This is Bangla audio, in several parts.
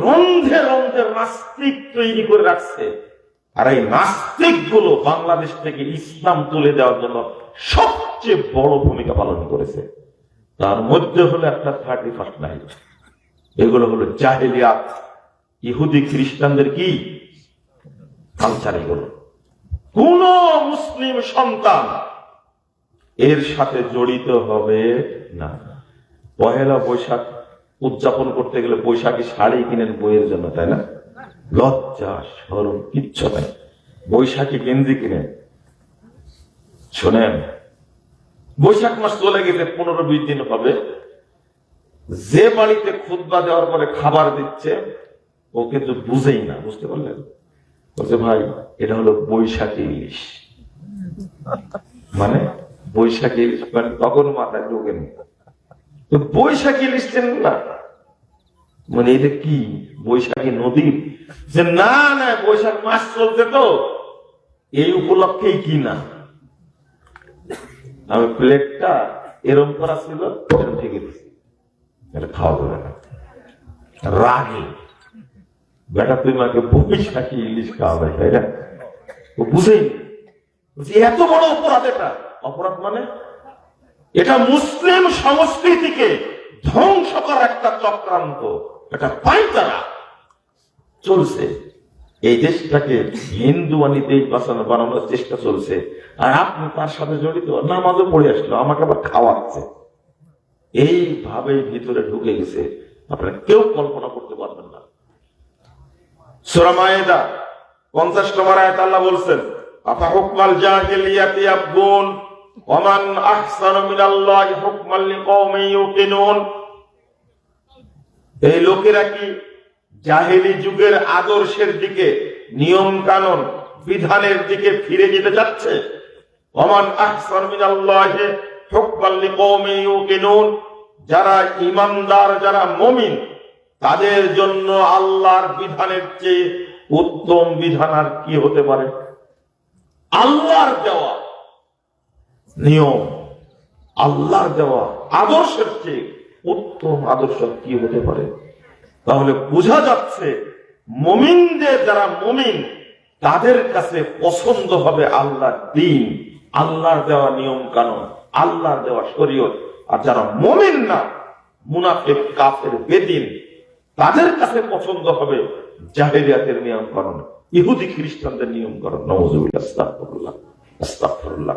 রন্ধে রন্ধে নাস্তিক তৈরি করে রাখছে। আর এই নাস্তিকগুলো বাংলাদেশ থেকে ইসলাম তুলে দেওয়ার জন্য সবচেয়ে বড় ভূমিকা পালন করেছে। তার মধ্যে হলো একটা থার্টি ফার্স্ট নাইট এগুলো হলো জাহেলিয়া। ইহুদি খ্রিস্টানদের কি? কালচার এগুলো। কোন মুসলিম সন্তান এর সাথে জড়িত হবে না। পহেলা বৈশাখ উদযাপন করতে গেলে বৈশাখী শাড়ি কিনেন বইয়ের জন্য, তাই না? লজ্জা সরম কিচ্ছু নাই। বৈশাখী গেঞ্জি কিনেন। শোনেন, বৈশাখ মাস চলে গেছে, পনেরো বিশ দিন হবে। যে বাড়িতে খুদবা দেওয়ার পরে খাবার দিচ্ছে, ও কিন্তু বুঝেই না, বুঝতে পারলেন? বলছে, ভাই, এটা হলো বৈশাখী ইলিশ। মানে বৈশাখী ইলিশ মানে তখন মাথায় ঢোকেনি। বৈশাখী চেনেন না? মানে এটা কি? বৈশাখী নদী? যে না না, বৈশাখ মাস চলছে তো। এই উপলক্ষেই কি না? আমি প্লেটটা এরম করা ছিল খাওয়া যাবে না। রাগে। বেটা, তুই মাকে বৈশাখী ইলিশ খাওয়াবে, তাই না? বুঝেই এত বড় অপরাধ এটা। অপরাধ মানে? এটা মুসলিম সংস্কৃতিকে ধ্বংস করার একটা চক্রান্ত। এটা পাইতারা। চলছে। এই দেশটাকে হিন্দু দেশ বাঁচানো বানানোর চেষ্টা চলছে। আর আপনি তার সাথে জড়িত, নামাজও পড়ে আসলো, আমাকে আবার খাওয়াচ্ছে। এইভাবে ভিতরে ঢুকে গেছে। আপনারা কেউ কল্পনা করতে পারবেন না। সূরা মায়েদা 50 নম্বর আয়াত আল্লাহ বলছেন আফা হুকমাল জাহিলিয়াতি আবগুন ওমান এই লোকেরা কি জাহেলি যুগের আদর্শের দিকে নিয়ম কানুন বিধানের দিকে ফিরে যেতে আহসান ইউকিনুন। যারা ইমানদার, যারা মুমিন, তাদের জন্য আল্লাহর বিধানের চেয়ে উত্তম বিধান আর কি হতে পারে? আল্লাহর দেওয়া। নিয়ম, আল্লাহর দেওয়া আদর্শের চেয়ে উত্তম আদর্শ কি হতে পারে? তাহলে বোঝা যাচ্ছে মমিনদের যারা মমিন, তাদের কাছে পছন্দ হবে আল্লাহর দিন, আল্লাহর দেওয়া নিয়ম কানুন আল্লাহর দেওয়া শরীয়ত। আর যারা মমিন না, মুনাফিক, কাফের, বেদিন, তাদের কাছে পছন্দ হবে জাহেরিয়াতের নিয়ম কানুন ইহুদি খ্রিস্টানদের নিয়ম কানুন নওয়াজুবিল্লাহ আস্তাগফিরুল্লাহ আস্তাগফিরুল্লাহ।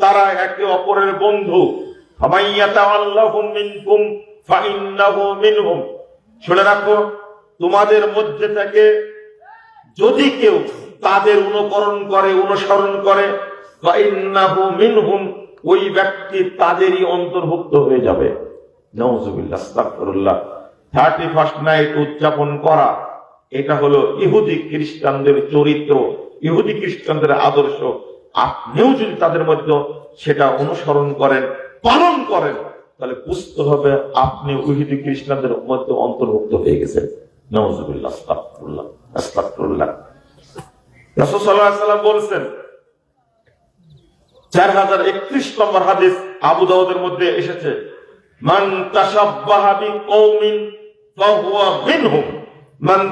তারা একে অপরের বন্ধু। শুনে রাখো, তোমাদের মধ্যে থেকে যদি কেউ তাদের অনুকরণ করে, অনুসরণ করে ওই ব্যক্তি তাদেরই অন্তর্ভুক্ত হয়ে যাবে। থার্টি ফার্স্ট নাইট উদযাপন করা, এটা হলো ইহুদি খ্রিস্টানদের চরিত্র, ইহুদি খ্রিস্টানদের আদর্শ। আপনিও যদি তাদের মধ্যে সেটা অনুসরণ করেন, পালন করেন, তাহলে বুঝতে হবে আপনি ইহুদি খ্রিস্টানদের মধ্যে অন্তর্ভুক্ত হয়ে গেছেন। চার হাজার একত্রিশ নম্বর হাদিস আবু দাউদের মধ্যে এসেছে, মান মান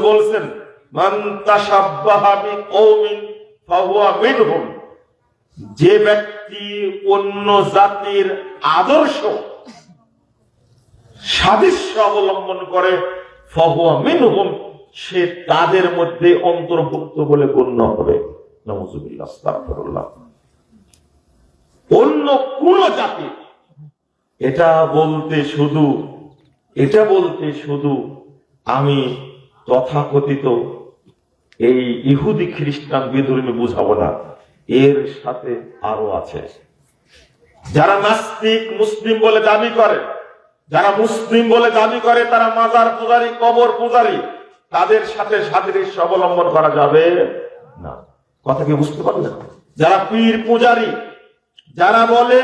বলছেন যে ব্যক্তি অন্য জাতির আদর্শ সাদৃশ্য অবলম্বন করে, ফাহুয়া মিনহুম, সে তাদের মধ্যে অন্তর্ভুক্ত বলে গণ্য হবে। অন্য কোন জাতি, এটা বলতে শুধু, এটা বলতে শুধু আমি তথাকথিত এই ইহুদি খ্রিস্টান বিধর্মী বুঝাবো না। এর সাথে আরও আছে। যারা নাস্তিক, মুসলিম বলে দাবি করে, যারা মুসলিম বলে দাবি করে, তারা মাজার পূজারি, কবর পূজারি, তাদের সাথে সাদৃশ্য অবলম্বন করা যাবে না। কথা কি বুঝতে পারলেন? যারা পীর পূজারি, যারা বলে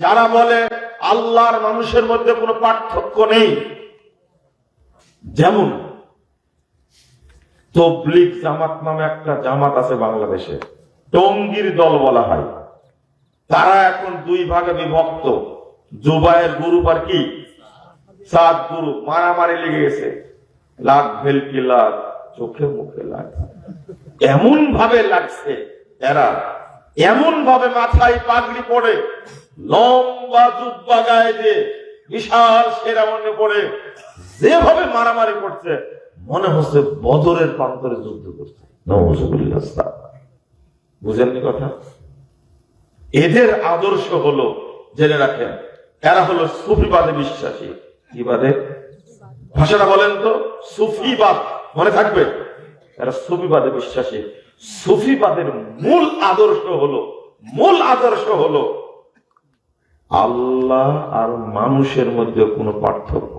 যারা বলে আল্লাহর মানুষের মধ্যে কোনো পার্থক্য নেই, যেমন তবলিক জামাত নামে একটা জামাত আছে বাংলাদেশে। টঙ্গির দল বলা হয়। তারা এখন দুই ভাগে বিভক্ত। জুবায়ের গ্রুপ আর কি? সাত গ্রুপ। মারামারি লেগে গেছে। লাখ ভেলকি, লাখ চোখে মুখে লাগ এমন ভাবে লাগছে এরা। এমন ভাবে মাথায় পাগড়ি পড়ে লম্বা জুব্বা গায়ে দিয়ে, বিশাল সেরা মনে পড়ে। যেভাবে মারামারি করছে মনে হচ্ছে বদরের প্রান্তরে যুদ্ধ করছে। বুঝেননি কথা? এদের আদর্শ হলো, জেনে রাখেন, এরা হলো সুফিবাদে বিশ্বাসী। কি বাদে? ভাষাটা বলেন তো, সুফিবাদ। মনে থাকবে? এরা সুফিবাদে বিশ্বাসী। সুফিবাদের মূল আদর্শ হলো, মূল আদর্শ হলো, আল্লাহ আর মানুষের মধ্যে কোনো পার্থক্য।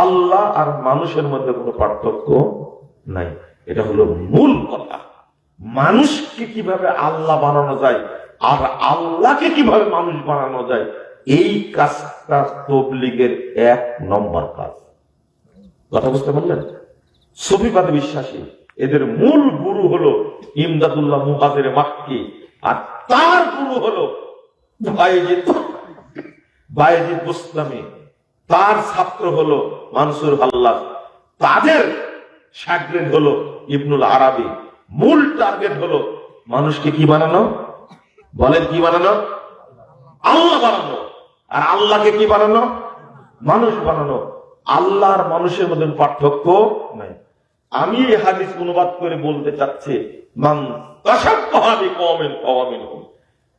আল্লাহ আর মানুষের মধ্যে কোনো পার্থক্য নাই। এটা হলো মূল কথা। মানুষকে কীভাবে আল্লাহ বানানো যায় আর আল্লাহকে কীভাবে মানুষ বানানো যায়, এই কাজটা তবলিগের এক নম্বর কাজ। কথা বুঝতে পারলেন? সফিবাদ বিশ্বাসী। এদের মূল গুরু হলো ইমদাদুল্লাহ মুহাজের মাক্কি আর তার গুরু হলো বাইজিদ বাইজিদ মুসলামী তার ছাত্র হলো মানসুর হাল্লাদ তাদের সাগরেদ হলো ইবনুল আরাবি। মূল টার্গেট হলো মানুষকে কি বানানো? বলেন কি বানানো? আল্লাহ বানানো। আর আল্লাহকে কি বানানো? মানুষ বানানো। আল্লাহ আর মানুষের মধ্যে পার্থক্য নাই। আমি এই হাদিস অনুবাদ করে বলতে চাচ্ছি।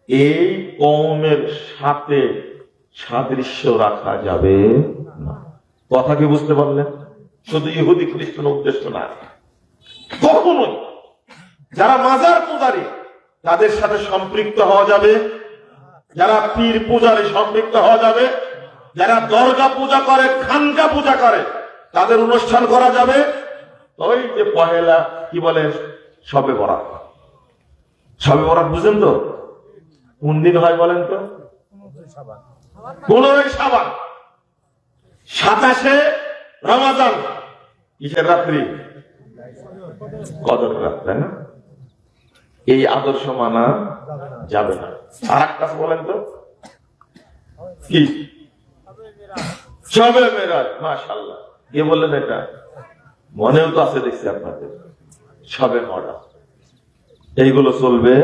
এই কওমের সাথে সাদৃশ্য রাখা যাবে না। কথা কি বুঝতে পারলেন? শুধু ইহুদি, খ্রিস্টান উদ্দেশ্য না। কখনোই যারা মাজার পূজারী, তাদের সাথে সম্পৃক্ত হওয়া যাবে। যারা পীর পূজারী, সম্পৃক্ত হওয়া যাবে। যারা দরগা পূজা করে, খানকা পূজা করে, তাদের অনুষ্ঠান করা যাবে। ওই যে পহেলা, কি বলে? সবে বরাত। সবে বরাত বুঝেন তো? কোন দিন হয় বলেন তো? পনেরোই সাবান সাতাশে রমাজান কিসের রাত্রি। কদর রাত না? এই আদর্শ মানা যাবে না। আর একটা বলেন তো? কি? সবে মেরাজ কে বললেন এটা? মনেও তো আছে দেখছি আপনাদের। সবে মরা। এইগুলো চলবে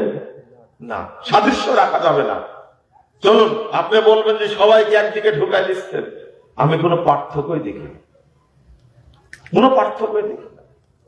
না। সাদৃশ্য রাখা যাবে না। চলুন, আপনি বলবেন যে সবাইকে একদিকে ঢুকাই দিচ্ছেন আমি কোনো পার্থক্যই দেখি। কোনো পার্থক্যই দেখি।